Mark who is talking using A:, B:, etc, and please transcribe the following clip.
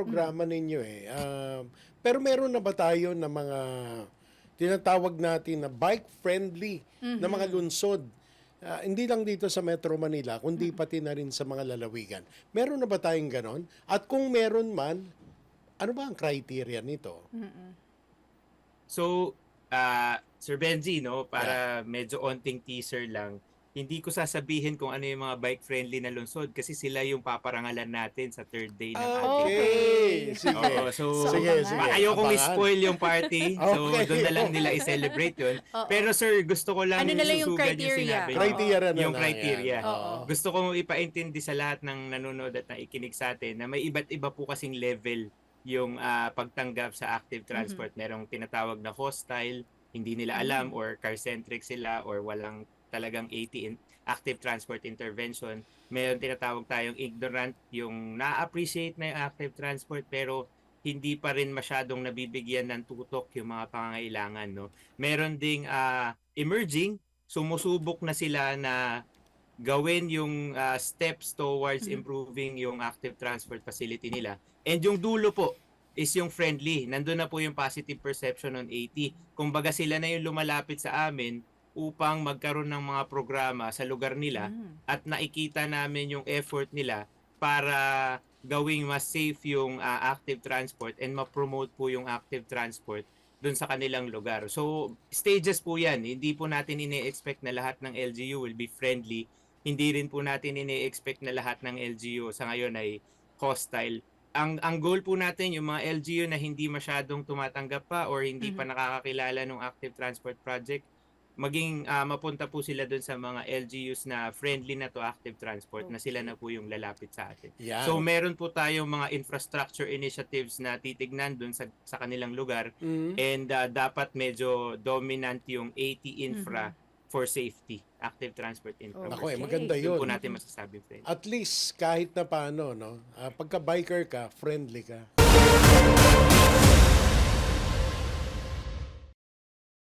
A: programa ninyo eh. Um, pero meron na ba tayo na mga tinatawag natin na bike-friendly na mga lunsod? Ah, hindi lang dito sa Metro Manila, kundi pati na rin sa mga lalawigan. Meron na ba tayong ganon? At kung meron man, ano ba ang criteria nito?
B: So, ah Sir Benji, no, para medyo onting teaser lang, hindi ko sasabihin kung ano yung mga bike-friendly na lungsod kasi sila yung paparangalan natin sa third day ng
A: Ah,
B: ating
A: okay. Sige.
B: Oo, so,
A: Sige, sige.
B: ayokong
A: Abangan.
B: spoil yung party. So,
A: Okay.
B: doon na lang nila i-celebrate yun.
C: Oo.
B: Pero sir, gusto ko lang
C: Ano na lang yung
B: susugan
C: criteria?
B: sinabi. niyo.
A: Criteria na
B: Yung
A: na
B: criteria. Gusto kong ipaintindi sa lahat ng nanonood at nakikinig sa atin na may iba't iba po kasing level yung ah, pagtanggap sa active transport. Merong tinatawag na hostile, hindi nila alam or car-centric sila or walang talagang 80 in active transport intervention. Meron tinatawag tayong ignorant, yung na-appreciate na yung active transport pero hindi pa rin masyadong nabibigyan ng tutok yung mga pangangailangan. No? Meron ding ah, emerging, sumusubok na sila na gawin yung ah, steps towards
C: Mhm.
B: improving yung active transport facility nila. And yung dulo po is yung friendly. Nandun na po yung positive perception on 80. Kumbaga sila na yung lumalapit sa amin upang magkaroon ng mga programa sa lugar nila
C: Mm.
B: at nakikita namin yung effort nila para gawing mas safe yung ah, active transport and ma-promote po yung active transport dun sa kanilang lugar. So, stages po yan. Hindi po natin ini-expect na lahat ng LGU will be friendly. Hindi rin po natin ini-expect na lahat ng LGU sa ngayon ay hostile. Ang ang goal po natin yung mga LGU na hindi masyadong tumatanggap pa or hindi pa nakakakilala ng active transport project maging ah, mapunta po sila doon sa mga LGUs na friendly na to active transport na sila na po yung lalapit sa atin.
A: Yan.
B: So meron po tayong mga infrastructure initiatives na titignan doon sa, sa kanilang lugar
A: Mm.
B: and ah, dapat medyo dominant yung AT infra for safety, active transport infra.
C: Okay.
A: Ako eh, maganda
B: Doon
A: yun.
B: po natin masasabi friend.
A: At least kahit na paano, no? ah, pagka biker ka, friendly ka.